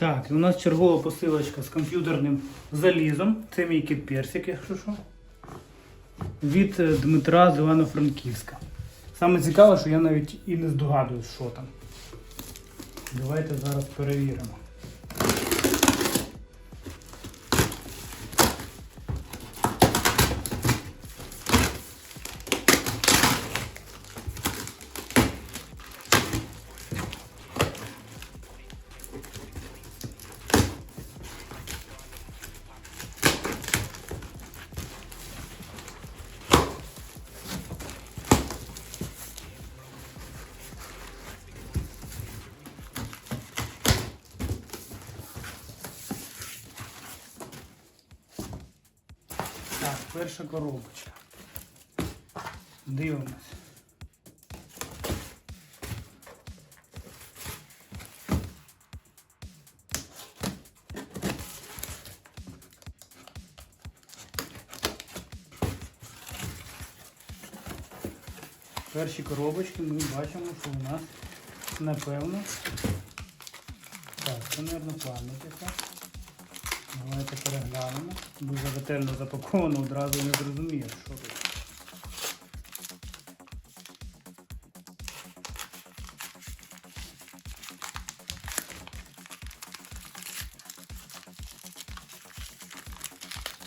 Так, у нас чергова посилочка з комп'ютерним залізом. Це мій кіт Персик, якщо що. Від е, Дмитра з Івано-Франківська. Саме цікаве, що я навіть і не здогадуюсь, що там. Давайте зараз перевіримо. Перша коробочка. Дивимось. В першій коробочці ми бачимо, що у нас напевно. Так, це, мабуть, пам'ять. Давайте переглянемо. Дуже ретельно запаковано, одразу не зрозумієш, що тут.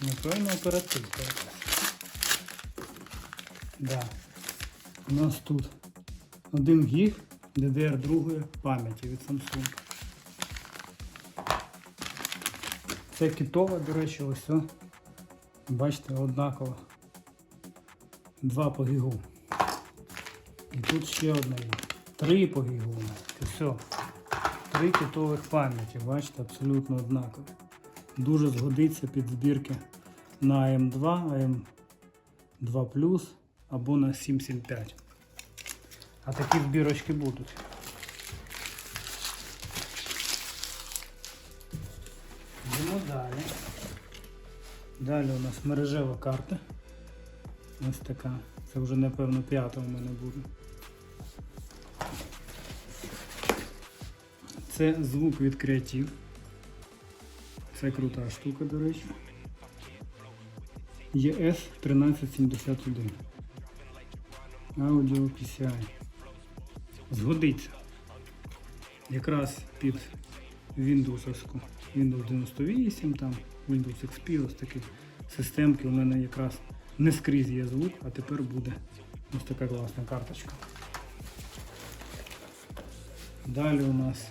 Напевно, оперативка. Да. У нас тут 1 гіг DDR2 пам'яті від Samsung. Це китова, до речі, ось. о. Бачите, однаково. Два по гігу. І тут ще одна є. Три по гігу все. Три китових пам'яті, бачите, абсолютно однакові. Дуже згодиться під збірки на AM2, AM2 або на 775. А такі збірочки будуть. Далі у нас мережева карта. Ось така. Це вже напевно п'ята у мене буде. Це звук від креатив. Це крута штука, до речі. ES 1371. Audio PCI. Згодиться. Якраз під Windows, Windows 98, там, Windows XP, ось такі системки у мене якраз не скрізь є звук, а тепер буде ось така класна карточка. Далі у нас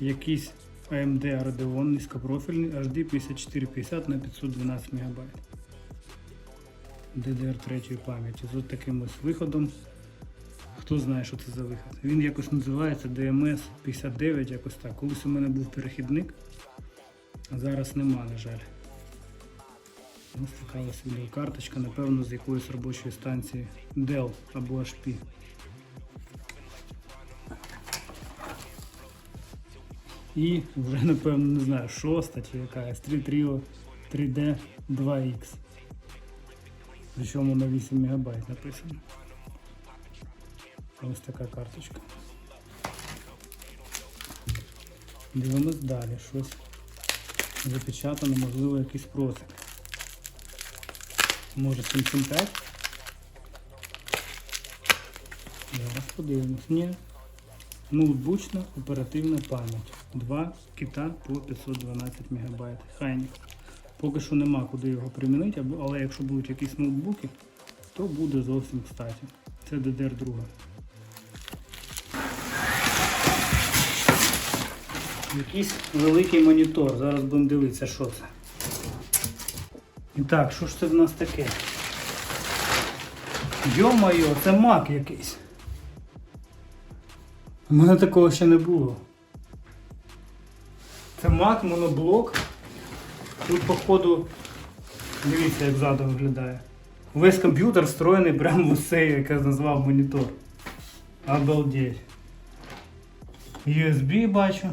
якийсь AMD Radeon низькопрофільний HD 5450 на 512 МБ. DDR3 пам'яті з от таким ось виходом. Хто знає, що це за виход. Він якось називається DMS 59, якось так. Колись у мене був перехідник, зараз нема, на жаль. Ось така ось відеокарточка, напевно, з якоїсь робочої станції Dell або HP. І вже, напевно, не знаю, шоста чи якась 3 Trio 3D 2X. Причому на 8 МБ написано. Ось така карточка. Дивимось далі. Щось запечатано, можливо, якийсь просик. Може 775? Зараз подивимось. Ні. Ноутбучна оперативна пам'ять. Два кита по 512 МБ. Хайнік. Поки що нема куди його примінити, але якщо будуть якісь ноутбуки, то буде зовсім кстати. Це DDR2. Якийсь великий монітор. Зараз будемо дивитися, що це. І так, що ж це в нас таке? Йо-моє, це мак якийсь. У мене такого ще не було. Це мак, моноблок. Тут, походу, дивіться, як ззаду виглядає. Весь комп'ютер встроєний прямо в як я назвав монітор. Обалдеть. USB бачу.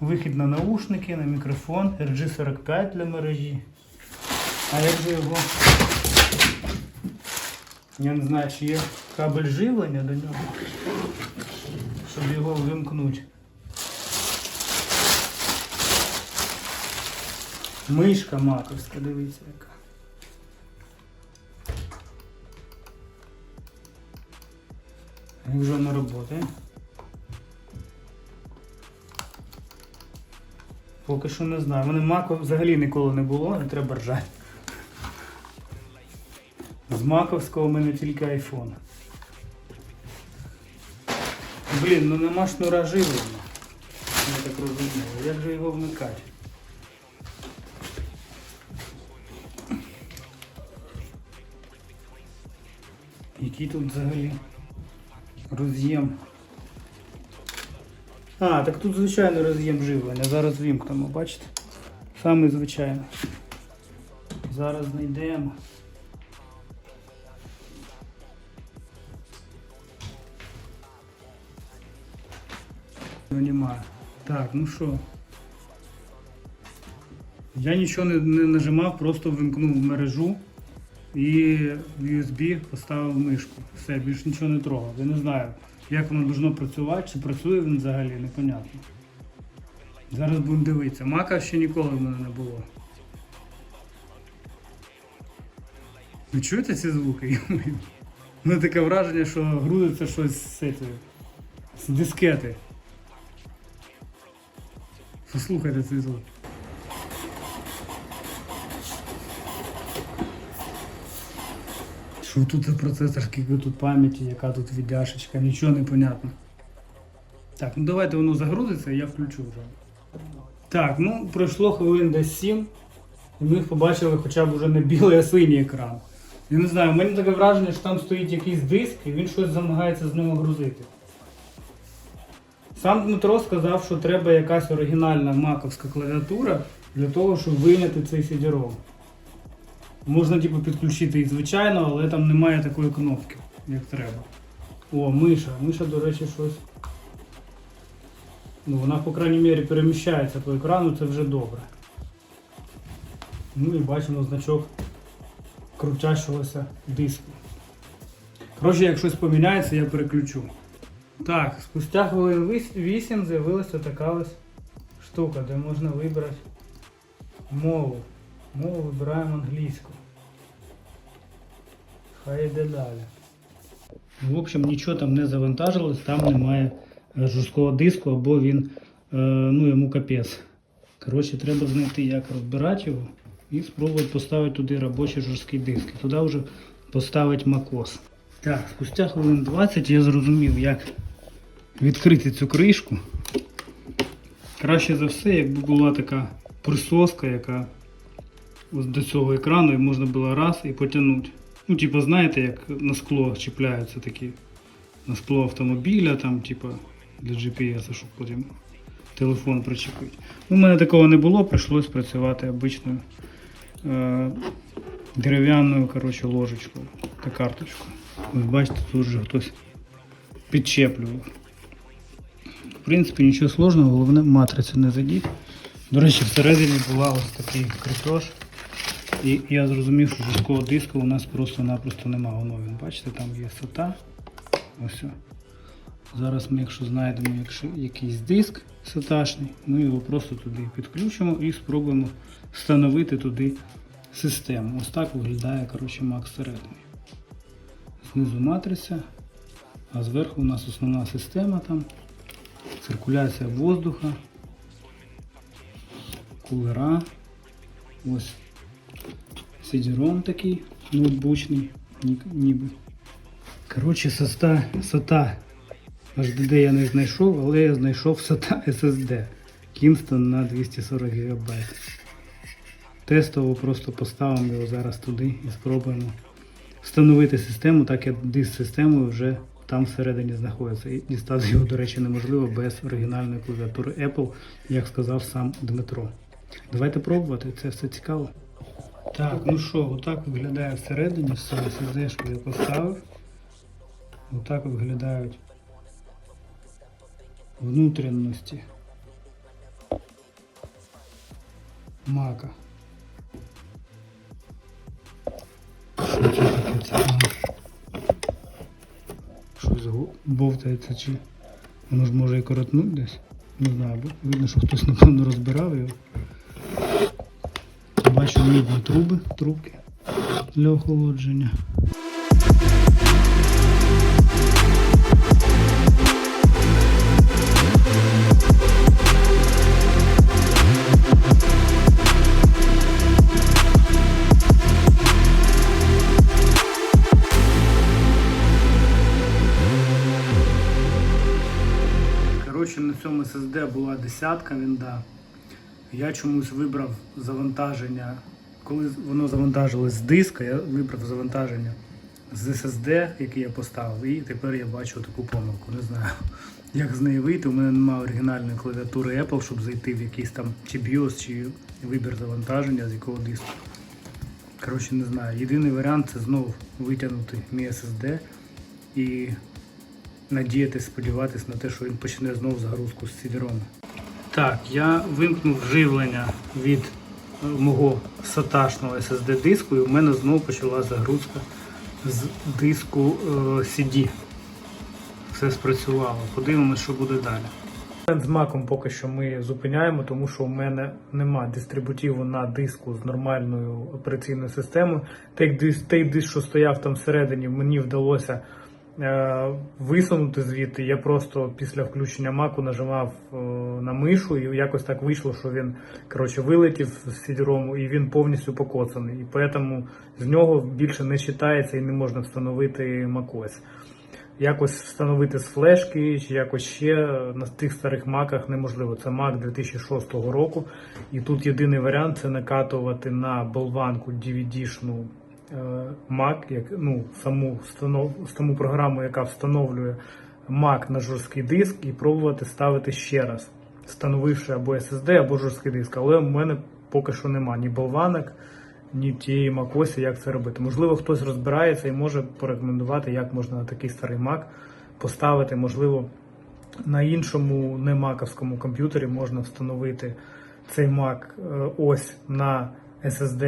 Вихід на наушники, на мікрофон, RG45 для мережі. А як же його... Я не знаю, чи є кабель живлення до нього, щоб його вимкнути. Мишка матовська, дивіться яка. Як вже вона роботи. Поки що не знаю. Мене маку взагалі ніколи не було, не треба ржати. З маковського у мене тільки айфон. Блін, ну нема шнура живлення. Я так розумію. Як же його вмикати? Який тут взагалі роз'єм? А, так тут звичайний роз'єм живлення. Зараз вімкнемо, бачите? Саме звичайний. Зараз знайдемо. Немає. Так, ну що? Я нічого не, не нажимав, просто вимкнув мережу і в USB поставив мишку. Все, більше нічого не трогав. Я не знаю, як воно должно працювати, чи працює він взагалі, непонятно. Зараз будемо дивитися. Мака ще ніколи в мене не було. Ви чуєте ці звуки? У мене таке враження, що грузиться щось з, з дискети. Послухайте цей звук. Що тут за процесор, скільки тут пам'яті, яка тут віддяшечка, нічого не понятно. Так, ну давайте воно загрузиться і я включу вже. Так, ну пройшло хвилин десь 7, і ми побачили хоча б вже не білий, а синій екран. Я не знаю, у мене таке враження, що там стоїть якийсь диск і він щось намагається з нього грузити. Сам Дмитро сказав, що треба якась оригінальна маковська клавіатура для того, щоб вийняти цей CD-ROM. Можна типу, підключити і звичайно, але там немає такої кнопки, як треба. О, миша. Миша, до речі, щось. Ну, вона, по крайній мірі, переміщається по екрану, це вже добре. Ну і бачимо значок крутящогося диску. Коротше, як щось поміняється, я переключу. Так, спустя хвилин 8 з'явилася така ось штука, де можна вибрати мову. Мову вибираємо англійську. Хай йде далі. В общем, нічого там не завантажилось, там немає е, жорсткого диску, або він е, ну, йому капець. Коротше, треба знайти, як розбирати його і спробувати поставити туди робочий жорсткий диск. І туди вже поставити macOS. Так, спустя хвилин 20 я зрозумів, як відкрити цю кришку. Краще за все, якби була така присоска, яка ось до цього екрану і можна було раз і потягнути. Ну, типу, знаєте, як на скло чіпляються такі на скло автомобіля, там, типу, для GPS, щоб потім телефон причепити. У мене такого не було, прийшлось працювати обичною е, дерев'яною коротше, ложечкою та карточкою. Ось бачите, тут вже хтось підчеплював. В принципі, нічого сложного, головне матрицю не задіть. До речі, всередині була ось такий кріпеж. І я зрозумів, що жорсткого диску у нас просто-напросто немає. Воно він, бачите, там є SATA. Ось. Зараз ми, якщо знайдемо якщо якийсь диск саташний, ми його просто туди підключимо і спробуємо встановити туди систему. Ось так виглядає коротше, Mac всередині. Знизу матриця, а зверху у нас основна система там, циркуляція воздуха, кулера. Ось CD-ROM такий ноутбучний, ніби. Коротше, SATA, SATA HDD я не знайшов, але я знайшов SATA SSD Kingston на 240 ГБ. Тестово просто поставимо його зараз туди і спробуємо встановити систему, так як диск з системою вже там всередині знаходиться. І дістати його, до речі, неможливо без оригінальної клавіатури Apple, як сказав сам Дмитро. Давайте пробувати, це все цікаво. Так, ну що, отак виглядає всередині, все, SSD-шку я поставив. Отак виглядають внутрішності мака. Щось бовтається чи воно ж може і коротнути десь. Не знаю, видно, що хтось напевно розбирав його. Бачу мідні труби, трубки для охолодження. Коротше, на цьому SSD була десятка вінда. Я чомусь вибрав завантаження. Коли воно завантажилось з диска, я вибрав завантаження з SSD, який я поставив, і тепер я бачу таку помилку. Не знаю, як з неї вийти. У мене немає оригінальної клавіатури Apple, щоб зайти в якийсь там чи BIOS, чи вибір завантаження, з якого диску. Коротше, не знаю. Єдиний варіант це знову витягнути мій SSD і надіятися, сподіватися на те, що він почне знову загрузку з CD-ROM. Так, я вимкнув живлення від е, мого саташного SSD диску, і в мене знову почала загрузка з диску е, CD. Все спрацювало. Подивимось, що буде далі. З маком поки що ми зупиняємо, тому що у мене нема дистрибутиву на диску з нормальною операційною системою. Той диск, той диск, що стояв там всередині, мені вдалося висунути звідти. Я просто після включення маку нажимав е, на мишу, і якось так вийшло, що він коротше, вилетів з CD-ROM і він повністю покоцаний. І тому з нього більше не читається і не можна встановити macOS якось встановити з флешки чи якось ще на тих старих маках неможливо. Це Mac 2006 року. І тут єдиний варіант це накатувати на болванку DVD-шну е, Mac, як, ну, саму, встанов, саму програму, яка встановлює Mac на жорсткий диск, і пробувати ставити ще раз, встановивши або SSD, або жорсткий диск. Але в мене поки що нема ні болванок ні тієї макосі, як це робити. Можливо, хтось розбирається і може порекомендувати, як можна на такий старий Mac поставити. Можливо, на іншому не маковському комп'ютері можна встановити цей Mac е, ось на SSD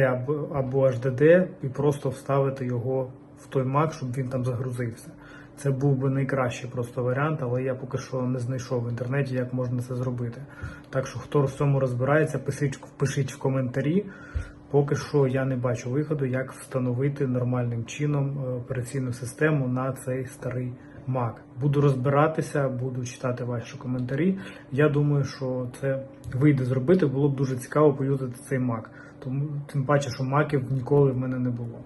або- HDD і просто вставити його в той Mac, щоб він там загрузився. Це був би найкращий просто варіант, але я поки що не знайшов в інтернеті, як можна це зробити. Так що, хто в цьому розбирається, пишіть, пишіть в коментарі. Поки що я не бачу виходу, як встановити нормальним чином е, операційну систему на цей старий Mac. Буду розбиратися, буду читати ваші коментарі. Я думаю, що це вийде зробити. Було б дуже цікаво поюзати цей Mac. Тому тим паче, що маків ніколи в мене не було.